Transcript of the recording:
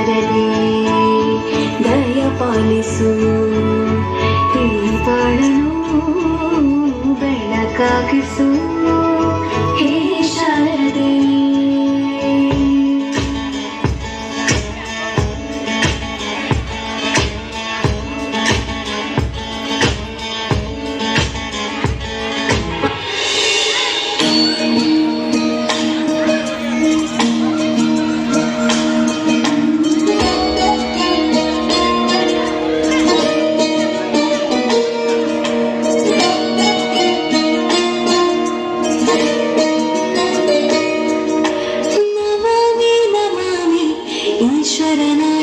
ಶಾರದೆ ದಯ ಪಾಲಿಸು ಈ ಬೆಳಕಾಗಿಸು. na na na